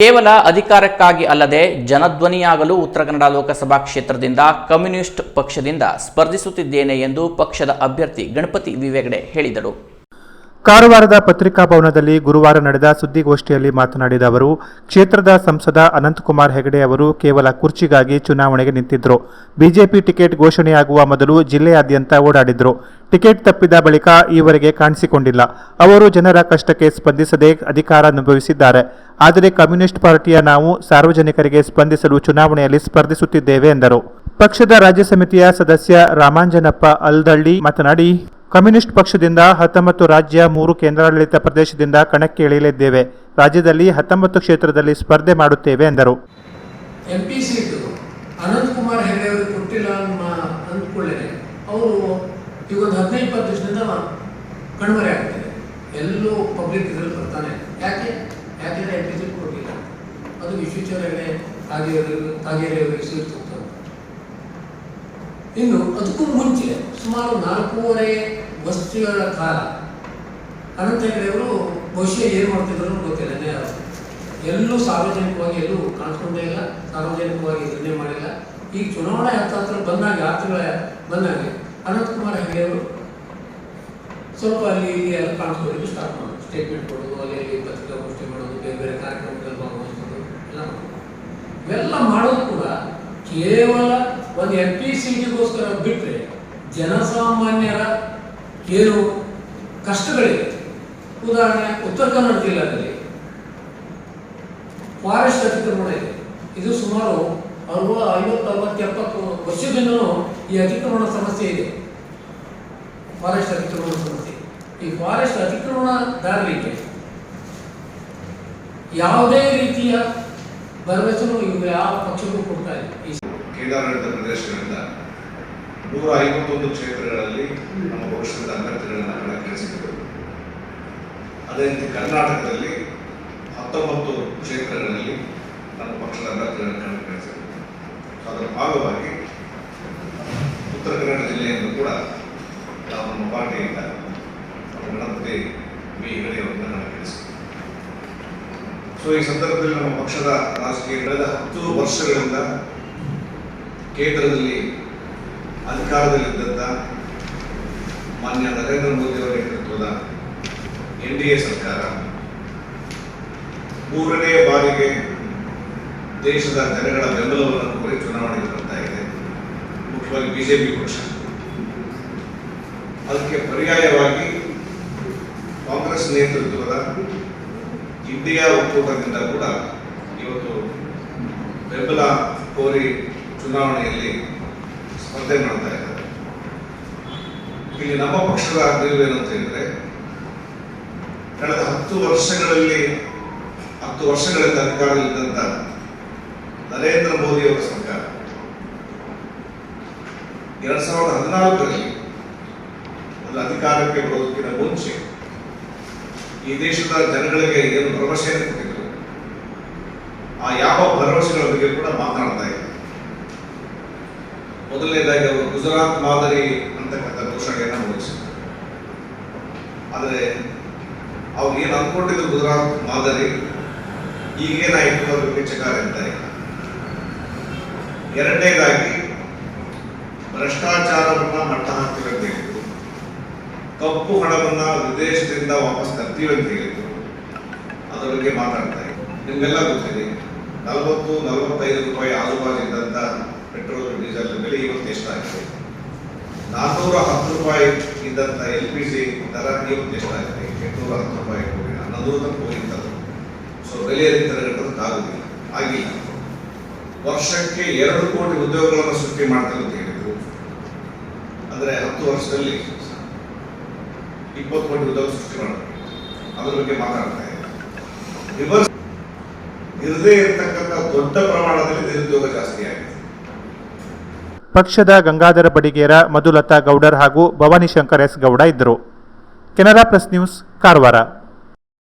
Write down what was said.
ಕೇವಲ ಅಧಿಕಾರಕ್ಕಾಗಿ ಅಲ್ಲದೆ ಜನಧ್ವನಿಯಾಗಲು ಉತ್ತರ ಕನ್ನಡ ಲೋಕಸಭಾ ಕ್ಷೇತ್ರದಿಂದ ಕಮ್ಯುನಿಸ್ಟ್ ಪಕ್ಷದಿಂದ ಸ್ಪರ್ಧಿಸುತ್ತಿದ್ದೇನೆ ಎಂದು ಪಕ್ಷದ ಅಭ್ಯರ್ಥಿ ಗಣಪತಿ ವಿವೇಗಡೆ ಹೇಳಿದರು. ಕಾರವಾರದ ಪತ್ರಿಕಾ ಭವನದಲ್ಲಿ ಗುರುವಾರ ನಡೆದ ಸುದ್ದಿಗೋಷ್ಠಿಯಲ್ಲಿ ಮಾತನಾಡಿದ ಅವರು, ಕ್ಷೇತ್ರದ ಸಂಸದ ಅನಂತಕುಮಾರ್ ಹೆಗಡೆ ಅವರು ಕೇವಲ ಕುರ್ಚಿಗಾಗಿ ಚುನಾವಣೆಗೆ ನಿಂತಿದ್ದರು ಬಿಜೆಪಿ ಟಿಕೆಟ್ ಘೋಷಣೆಯಾಗುವ ಮೊದಲು ಜಿಲ್ಲೆಯಾದ್ಯಂತ ಓಡಾಡಿದ್ರು. ಟಿಕೆಟ್ ತಪ್ಪಿದ ಬಳಿಕ ಈವರೆಗೆ ಕಾಣಿಸಿಕೊಂಡಿಲ್ಲ. ಅವರು ಜನರ ಕಷ್ಟಕ್ಕೆ ಸ್ಪಂದಿಸದೆ ಅಧಿಕಾರ ಅನುಭವಿಸಿದ್ದಾರೆ. ಆದರೆ ಕಮ್ಯುನಿಸ್ಟ್ ಪಾರ್ಟಿಯ ನಾವು ಸಾರ್ವಜನಿಕರಿಗೆ ಸ್ಪಂದಿಸಲು ಚುನಾವಣೆಯಲ್ಲಿ ಸ್ಪರ್ಧಿಸುತ್ತಿದ್ದೇವೆ ಎಂದರು. ಪಕ್ಷದ ರಾಜ್ಯ ಸಮಿತಿಯ ಸದಸ್ಯ ರಾಮಾಂಜನಪ್ಪ ಅಲ್ದಳ್ಳಿ ಮಾತನಾಡಿ ಕಮ್ಯುನಿಸ್ಟ್ ಪಕ್ಷದಿಂದ ಹತ್ತೊಂಬತ್ತು ರಾಜ್ಯ, ಮೂರು ಕೇಂದ್ರಾಡಳಿತ ಪ್ರದೇಶದಿಂದ ಕಣಕ್ಕೆ ಇಳಿಯಲಿದ್ದೇವೆ. ರಾಜ್ಯದಲ್ಲಿ ಹತ್ತೊಂಬತ್ತು ಕ್ಷೇತ್ರದಲ್ಲಿ ಸ್ಪರ್ಧೆ ಮಾಡುತ್ತೇವೆ, ಎಂದರು. M P seat Ananthkumar Hegde ಅವರಿಗೆ ಕೊಟ್ಟಿಲ್ಲ ಅನ್ನೋ ಅಂದ್ಕೊಳ್ಳೇನೆ. ಅವರು ಈಗ ಒಂದು ಹದಿನೈದು ಇಪ್ಪತ್ತು ವರ್ಷದಿಂದ ಕಣ್ಮರೆ ಆಗ್ತಿದೆ. ಎಲ್ಲೂ ಪಬ್ಲಿಕ್ ಇದರಲ್ಲಿ ಬರ್ತಾನೆ. ಯಾಕೆ? ಯಾಕೆಂದ್ರೆ ಎಂ ಪಿ ಸೀಟ್ ಕೊಟ್ಟಿಲ್ಲ. ಅದು ವಿಶ್ವೇಶ್ವರ ಹೆಗಡೆ ಅವರಿಗೆ ಸೀಟ್ ಕೊಡ್ತಾರೆ ಇನ್ನು ಅದಕ್ಕೂ ಮುಂಚೆ ಸುಮಾರು ನಾಲ್ಕೂವರೆ ವರ್ಷಗಳ ಕಾಲ. ಅನಂತ ಹೆಗಡೆಯವರು ಬಹುಶಃ ಏನು ಮಾಡ್ತಿದ್ರು ಗೊತ್ತಿಲ್ಲ. ಎಲ್ಲೂ ಸಾರ್ವಜನಿಕವಾಗಿ ಎಲ್ಲೂ ಕಾಣಿಸ್ಕೊಂಡೇ ಇಲ್ಲ, ಸಾರ್ವಜನಿಕವಾಗಿ ಇದನ್ನೇ ಮಾಡಿಲ್ಲ. ಈ ಚುನಾವಣೆ ಹತ್ರ ಬಂದಾಗ ಯಾತ್ರೆಗಳ ಬಂದಾಗ ಅನಂತಕುಮಾರ್ ಹೆಗಡೆಯವರು ಸ್ವಲ್ಪ ಅಲ್ಲಿ ಇಲ್ಲಿ ಎಲ್ಲ ಕಾಣಿಸ್ಕೊಳ್ಳಿ ಸ್ಟಾರ್ಟ್ ಮಾಡೋದು. ಸ್ಟೇಟ್ಮೆಂಟ್ ಕೊಡೋದು, ಅಲ್ಲಿ ಇಲ್ಲಿ ಪತ್ರಿಕಾಗೋಷ್ಠಿ ಮಾಡೋದು, ಬೇರೆ ಬೇರೆ ಕಾರ್ಯಕ್ರಮದಲ್ಲಿ ಭಾಗವಹಿಸೋದು ಎಲ್ಲ ಇವೆಲ್ಲ ಮಾಡೋದು ಕೂಡ ಕೇವಲ ಒಂದು ಎಂ ಪಿ ಸಿಗೋಸ್ಕರ ಬಿಟ್ಟರೆ ಜನಸಾಮಾನ್ಯರ ಏನು ಕಷ್ಟಗಳಿವೆ. ಉದಾಹರಣೆ, ಉತ್ತರ ಕನ್ನಡ ಜಿಲ್ಲೆಯಲ್ಲಿ ಫಾರೆಸ್ಟ್ ಅತಿಕ್ರಮಣ ಇದೆ ಇದು ಸುಮಾರು ಅರವ, ಐವತ್ತು, ಅರವತ್ತು ಎಪ್ಪತ್ತು ವರ್ಷದಿಂದಲೂ ಈ ಅತಿಕ್ರಮಣ ಸಮಸ್ಯೆ ಇದೆ. ಫಾರೆಸ್ಟ್ ಅತಿಕ್ರಮಣ ಸಮಸ್ಯೆ. ಈ ಫಾರೆಸ್ಟ್ ಅತಿಕ್ರಮಣ ದಾರಿಗೆ ಯಾವುದೇ ರೀತಿಯ ಭರವಸೆನೂ ಇವು ಯಾವ ಪಕ್ಷಕ್ಕೂ ಕೊಡ್ತಾ ಇದೆ ನೂರ ಐವತ್ತೊಂದು ಕ್ಷೇತ್ರಗಳಲ್ಲಿ ನಮ್ಮ ಪಕ್ಷದ ಅಭ್ಯರ್ಥಿಗಳನ್ನು ಕಣಕ್ಕಿಳಿಸಿದರು ಅದೇ ರೀತಿ ಕರ್ನಾಟಕದಲ್ಲಿ ಹತ್ತೊಂಬತ್ತು ಕ್ಷೇತ್ರಗಳಲ್ಲಿ ನಮ್ಮ ಪಕ್ಷದ ಅಭ್ಯರ್ಥಿಗಳನ್ನು ಕಣಕ್ಕಿಳಿಸಿದರು ಅದರ ಭಾಗವಾಗಿ ಉತ್ತರ ಕನ್ನಡ ಜಿಲ್ಲೆಯನ್ನು ಕೂಡ ನಾವು ನಮ್ಮ ಪಾರ್ಟಿಯಿಂದ ಗಣಪತಿ ವಿ ಹೆಗಡೆಯವರನ್ನು ಕಣಕ್ಕಿಳಿಸಿದರು ಸೊ ಈ ಸಂದರ್ಭದಲ್ಲಿ ನಮ್ಮ ಪಕ್ಷದ ರಾಜಕೀಯ ಕಳೆದ ಹತ್ತು ವರ್ಷಗಳಿಂದ ಕೇಂದ್ರದಲ್ಲಿ ಅಧಿಕಾರದಲ್ಲಿದ್ದಂಥ ಮಾನ್ಯ ನರೇಂದ್ರ ಮೋದಿ ಅವರ ನೇತೃತ್ವದ ಎನ್ ಡಿ ಎ ಸರ್ಕಾರ ಮೂರನೇ ಬಾರಿಗೆ ದೇಶದ ಜನಗಳ ಬೆಂಬಲವನ್ನು ಕೋರಿ ಚುನಾವಣೆಗೆ ಬರ್ತಾ ಇದೆ. ಮುಖ್ಯವಾಗಿ ಬಿಜೆಪಿ ಪಕ್ಷ. ಅದಕ್ಕೆ ಪರ್ಯಾಯವಾಗಿ ಕಾಂಗ್ರೆಸ್ ನೇತೃತ್ವದ ಇಂಡಿಯಾ ಒಕ್ಕೂಟದಿಂದ ಕೂಡ ಇವತ್ತು ಬೆಂಬಲ ಕೋರಿ ಚುನಾವಣೆಯಲ್ಲಿ ಸ್ಪರ್ಧೆ ಮಾಡ್ತಾ ಇಲ್ಲಿ ನಮ್ಮ ಪಕ್ಷದ ಅಂತ ಹೇಳಿದ್ರೆ ಕಳೆದ ಹತ್ತು ವರ್ಷಗಳಲ್ಲಿ, ಹತ್ತು ವರ್ಷಗಳಿಂದ ಅಧಿಕಾರದಲ್ಲಿದ್ದಂಥ ನರೇಂದ್ರ ಮೋದಿ ಅವರ ಸರ್ಕಾರ. ಎರಡ್ ಸಾವಿರದ ಹದಿನಾಲ್ಕರಲ್ಲಿ ಅದು ಅಧಿಕಾರಕ್ಕೆ ಬರೋದಕ್ಕಿಂತ ಮುಂಚೆ ಈ ದೇಶದ ಜನಗಳಿಗೆ ಏನು ಭರವಸೆಯನ್ನು ಕೊಟ್ಟಿದ್ರು ಆ ಯಾವ ಭರವಸೆಗಳ ಬಗ್ಗೆ ಕೂಡ ಮೊದಲನೇದಾಗಿ ಅವರು ಗುಜರಾತ್ ಮಾದರಿ ಅಂತಕ್ಕಂಥ ಘೋಷಣೆಯನ್ನು ಮೂಡಿಸಿದ್ದಾರೆ ಆದರೆ ಅವ್ರು ಏನು ಅಂದ್ಕೊಂಡಿದ್ರು ಗುಜರಾತ್ ಮಾದರಿ, ಈಗೇನಾಯಿತು ಅದ್ರ ಬಗ್ಗೆ ಅಂತ ಎರಡನೇದಾಗಿ ಭ್ರಷ್ಟಾಚಾರವನ್ನ ಮಟ್ಟ ಹಾಕಿರಬೇಕು ಕಪ್ಪು ಹಣವನ್ನ ವಿದೇಶದಿಂದ ವಾಪಸ್ ತರ್ತೀವಂತ ಹೇಳಿದ್ರು ಅದರ ಬಗ್ಗೆ ಮಾತಾಡ್ತಾ ಇದ್ರು. ನಿಮ್ಗೆಲ್ಲ ಗೊತ್ತಿದೆ, ನಲವತ್ತು ನಲವತ್ತೈದು ರೂಪಾಯಿ ಆಜುಬಾಜು ಇದ್ದಂತ ಪೆಟ್ರೋಲ್ ಡೀಸೆಲ್ ಬೆಲೆ ಇವತ್ತು ಎಷ್ಟಾಗಿದೆ? ನಾನ್ನೂರ ಹತ್ತು ರೂಪಾಯಿ ಇದ್ದಂತ ಎಲ್ ಪಿ ಜಿ ದರ ಇವತ್ತು ಎಷ್ಟಾಗಿದೆ? ಎಂಟುನೂರ ಹತ್ತು ರೂಪಾಯಿ ಹೋಗಿ ಹನ್ನೊಂದು ತನಕ ಹೋಗಿರ್ತದೆ ಸೊ ಬೆಲೆಯಲ್ಲಿ ತರಗಟ್ಟೋದಕ್ಕಾಗುದಿಲ್ಲ ಆಗಿಲ್ಲ. ವರ್ಷಕ್ಕೆ ಎರಡು ಕೋಟಿ ಉದ್ಯೋಗಗಳನ್ನು ಸೃಷ್ಟಿ ಮಾಡ್ತಾರೆ ಅಂತ ಹೇಳಿದ್ರು. ಅಂದ್ರೆ ಹತ್ತು ವರ್ಷದಲ್ಲಿ ಇಪ್ಪತ್ತು ಕೋಟಿ ಉದ್ಯೋಗ ಸೃಷ್ಟಿ ಮಾಡಬೇಕು ಅದ್ರ ಬಗ್ಗೆ ಮಾತಾಡ್ತಾ ಇದ್ದಾರೆ ಇರದೇ ಇರತಕ್ಕಂಥ ದೊಡ್ಡ ಪ್ರಮಾಣದಲ್ಲಿ ನಿರುದ್ಯೋಗ ಜಾಸ್ತಿ ಆಗಿದೆ. ಪಕ್ಷದ ಗಂಗಾಧರ ಬಡಿಗೇರ ಮಧುಲತಾ ಗೌಡರ್ ಹಾಗೂ ಭವಾನಿಶಂಕರ್ ಎಸ್ ಗೌಡ ಇದ್ದರು. Canara press news Karwar.